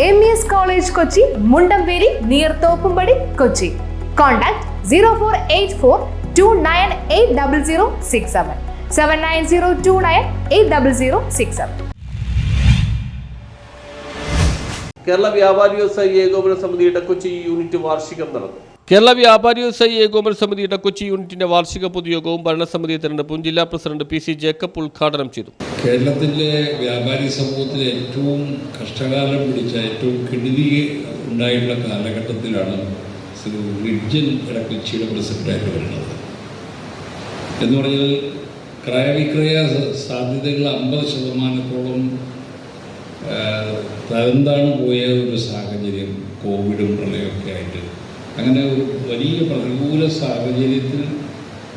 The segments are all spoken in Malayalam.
M E S college Kochi Mundamperi near Thoppumpady Kochi contact zero four eight four two nine eight double zero six seven seven nine zero two nine eight double zero six seven Kerala വ്യാപാരി വ്യവസായി ഏകോപന സമിതിയുടെ കൊച്ചി യൂണിറ്റ് വാർഷികം നടന്നു. കേരള വ്യാപാരി വ്യവസായി ഏകോപന സമിതിയുടെ കൊച്ചി യൂണിറ്റിന്റെ വാർഷിക പൊതുയോഗവും ഭരണസമിതി തെരഞ്ഞെടുപ്പും ജില്ലാ പ്രസിഡന്റ് പി സി ജേക്കബ് ഉദ്ഘാടനം ചെയ്തു. കേരളത്തിലെ വ്യാപാരി സമൂഹത്തിൽ ഏറ്റവും കഷ്ടകാലം പിടിച്ച ഏറ്റവും കെടുതി ഉണ്ടായിട്ടുള്ള കാലഘട്ടത്തിലാണ് ഇടക്കൊച്ചിയുടെ പ്രസിഡന്റായിട്ട് വരുന്നത്. എന്ന് പറഞ്ഞാൽ ക്രയവിക്രയ സാധ്യതകൾ അമ്പത് ശതമാനത്തോളം തരംതാണു പോയ ഒരു സാഹചര്യം കോവിഡും പ്രളയമൊക്കെ ആയിട്ട് അങ്ങനെ ഒരു വലിയ പ്രതികൂല സാഹചര്യത്തിൽ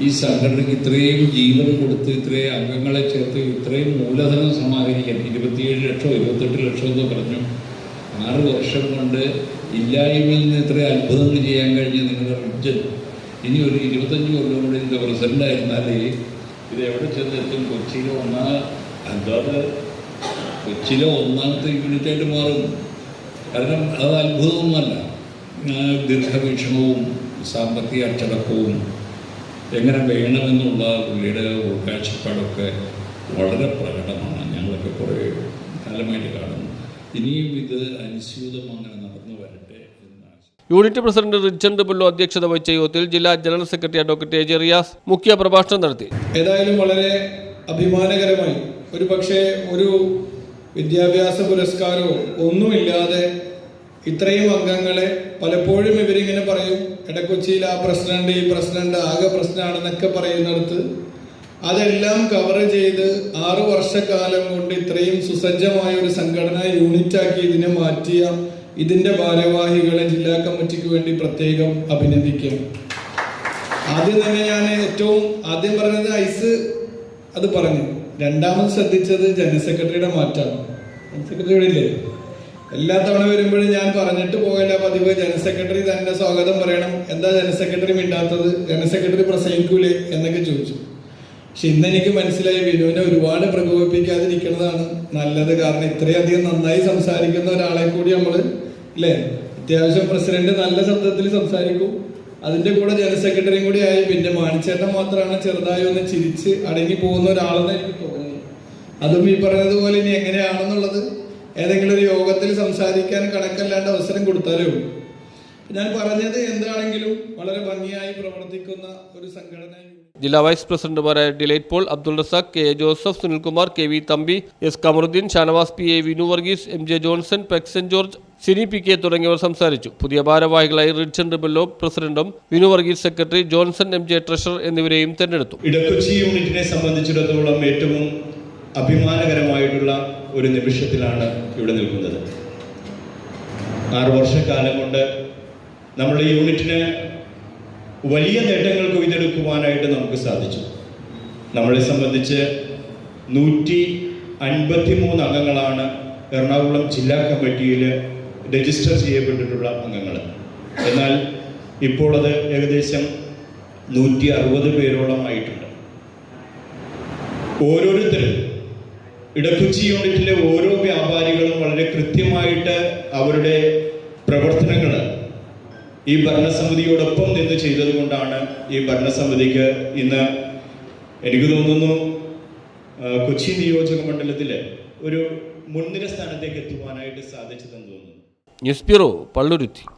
ഈ സംഘടനയ്ക്ക് ഇത്രയും ജീവൻ കൊടുത്ത് ഇത്രയും അംഗങ്ങളെ ചേർത്ത് ഇത്രയും മൂലധനം സമാഹരിക്കാൻ ഇരുപത്തിയേഴ് ലക്ഷം ഇരുപത്തെട്ട് ലക്ഷം എന്ന് പറഞ്ഞു. ആറ് വർഷം കൊണ്ട് ഇല്ലായ്മയിൽ നിന്ന് ഇത്രയും അത്ഭുതങ്ങൾ ചെയ്യാൻ കഴിഞ്ഞ നിങ്ങളുടെ റിജൻ ഇനി ഒരു ഇരുപത്തഞ്ച് കൊല്ലം കൂടി ഇതിന്റെ പ്രസിഡന്റ് ആയിരുന്നാൽ ഇത് എവിടെ ചെന്നെത്തും കൊച്ചിയിലെ ഒന്നാ അല്ലാതെ കൊച്ചിയിലെ ഒന്നാമത്തെ യൂണിറ്റായിട്ട് മാറും. കാരണം അത് അത്ഭുതമൊന്നുമല്ല. ദീർഘവീക്ഷണവും സാമ്പത്തിക അച്ചടക്കവും എങ്ങനെ വേണമെന്നുള്ള പുള്ളിയുടെ ഉൾക്കാഴ്ചപ്പാടൊക്കെ വളരെ പ്രകടമാണ്. ഞങ്ങളൊക്കെ കുറേ കാലമായിട്ട് കാണുന്നു. ഇനിയും ഇത് അനുസ്യൂതം അങ്ങനെ നടന്നു വരട്ടെ. യൂണിറ്റ് പ്രസിഡന്റ് റിച്ചർഡ് പുല്ലോ അധ്യക്ഷത വഹിച്ച യോഗത്തിൽ ജില്ലാ general secretary advocate A J Riyas മുഖ്യ പ്രഭാഷണം നടത്തി. ഏതായാലും വളരെ അഭിമാനകരമായി. ഒരു പക്ഷേ ഒരു വിദ്യാഭ്യാസ പുരസ്കാരവും ഒന്നുമില്ലാതെ ഇത്രയും അംഗങ്ങളെ പലപ്പോഴും ഇവരിങ്ങനെ പറയും. ഇടക്കൊച്ചിയിൽ ആ പ്രസിഡന്റ് ഈ പ്രസിഡന്റ് ആകെ പ്രശ്നമാണെന്നൊക്കെ പറയുന്നിടത്ത് അതെല്ലാം കവർ ചെയ്ത് ആറു വർഷക്കാലം കൊണ്ട് ഇത്രയും സുസജ്ജമായ ഒരു സംഘടന യൂണിറ്റാക്കി ഇതിനെ മാറ്റിയ ഇതിന്റെ ഭാരവാഹികളെ ജില്ലാ കമ്മിറ്റിക്ക് വേണ്ടി പ്രത്യേകം അഭിനന്ദിക്കാം. ആദ്യം തന്നെ ഞാൻ ഏറ്റവും ആദ്യം പറഞ്ഞത് ഐസ് അത് പറഞ്ഞു. രണ്ടാമത് ശ്രദ്ധിച്ചത് ജനറൽ സെക്രട്ടറിയുടെ മാറ്റാണ്. ജനറൽ സെക്രട്ടറി ഇല്ലേ? എല്ലാ തവണ വരുമ്പോഴും ഞാൻ പറഞ്ഞിട്ട് പോകല്ല. പതിവ് ജനറൽ സെക്രട്ടറി തന്നെ സ്വാഗതം പറയണം. എന്താ ജനറൽ സെക്രട്ടറി മിണ്ടാത്തത്? ജനറൽ സെക്രട്ടറി പ്രസംഗിക്കൂലേ എന്നൊക്കെ ചോദിച്ചു. പക്ഷെ ഇന്ന് എനിക്ക് മനസ്സിലായി വിനുവിനെ ഒരുപാട് പ്രകോപിപ്പിക്കാതിരിക്കുന്നതാണ് നല്ലത്. കാരണം ഇത്രയധികം നന്നായി സംസാരിക്കുന്ന ഒരാളെ കൂടി നമ്മൾ അല്ലേ അത്യാവശ്യം പ്രസിഡന്റ് നല്ല ശബ്ദത്തിൽ സംസാരിക്കും. അതിന്റെ കൂടെ ജനറൽ സെക്രട്ടറിയും കൂടി ആയി. പിന്നെ മാണിച്ചേട്ടൻ മാത്രമാണ് ചെറുതായി ഒന്ന് ചിരിച്ച് അടങ്ങി പോകുന്ന ഒരാളെന്ന് എനിക്ക് തോന്നുന്നു അതും ഈ പറഞ്ഞതുപോലെ ഇനി എങ്ങനെയാണെന്നുള്ളത് ഏതെങ്കിലും ഒരു യോഗത്തിൽ സംസാരിക്കാൻ കണക്കല്ലാണ്ട് അവസരം കൊടുത്താലേ ഉള്ളൂ. ഞാൻ പറഞ്ഞത് എന്താണെങ്കിലും വളരെ ഭംഗിയായി പ്രവർത്തിക്കുന്ന ഒരു സംഘടന ജില്ലാ വൈസ് പ്രസിഡന്റുമാരായ Delight Paul Abdul Razak K A Joseph Sunilkumar K V Thampi S Kamaruddin Shanavas P A Vinu Varghese M J Johnson Pekson George Sini P K തുടങ്ങിയവർ സംസാരിച്ചു. പുതിയ ഭാരവാഹികളായി റിച്ചൻ ബെല്ലോ പ്രസിഡന്റും Vinu Varghese secretary Johnson M J treasurer എന്നിവരെയും തെരഞ്ഞെടുത്തു. ഇടക്കൊച്ചി യൂണിറ്റിനെ സംബന്ധിച്ചിടത്തോളം ഏറ്റവും അഭിമാനകരമായിട്ടുള്ള ഒരു നിമിഷത്തിലാണ് ഇവിടെ നിൽക്കുന്നത്. ആറു വർഷക്കാലം കൊണ്ട് നമ്മുടെ യൂണിറ്റിന് വലിയ നേട്ടങ്ങൾ കൊയ്തെടുക്കുവാനായിട്ട് നമുക്ക് സാധിച്ചു. നമ്മളെ സംബന്ധിച്ച് നൂറ്റി അൻപത്തി മൂന്ന് അംഗങ്ങളാണ് എറണാകുളം ജില്ലാ കമ്മിറ്റിയിൽ രജിസ്റ്റർ ചെയ്യപ്പെട്ടിട്ടുള്ള അംഗങ്ങൾ. എന്നാൽ ഇപ്പോൾ അത് ഏകദേശം നൂറ്റി അറുപത് പേരോളം ആയിട്ടുണ്ട്. ഓരോരുത്തരും ഇടക്കൊച്ചി യൂണിറ്റിലെ ഓരോ വ്യാപാരികളും വളരെ കൃത്യമായിട്ട് അവരുടെ പ്രവർത്തനങ്ങൾ ഈ ഭരണസമിതിയോടൊപ്പം നിന്ന് ചെയ്തതുകൊണ്ടാണ് ഈ ഭരണസമിതിക്ക് ഇന്ന് എനിക്ക് തോന്നുന്നു കൊച്ചി നിയോജക മണ്ഡലത്തിലെ ഒരു മുൻനിര സ്ഥാനത്തേക്ക് എത്തുവാനായിട്ട് സാധിച്ചതെന്ന് തോന്നുന്നു. News bureau Palluruthy.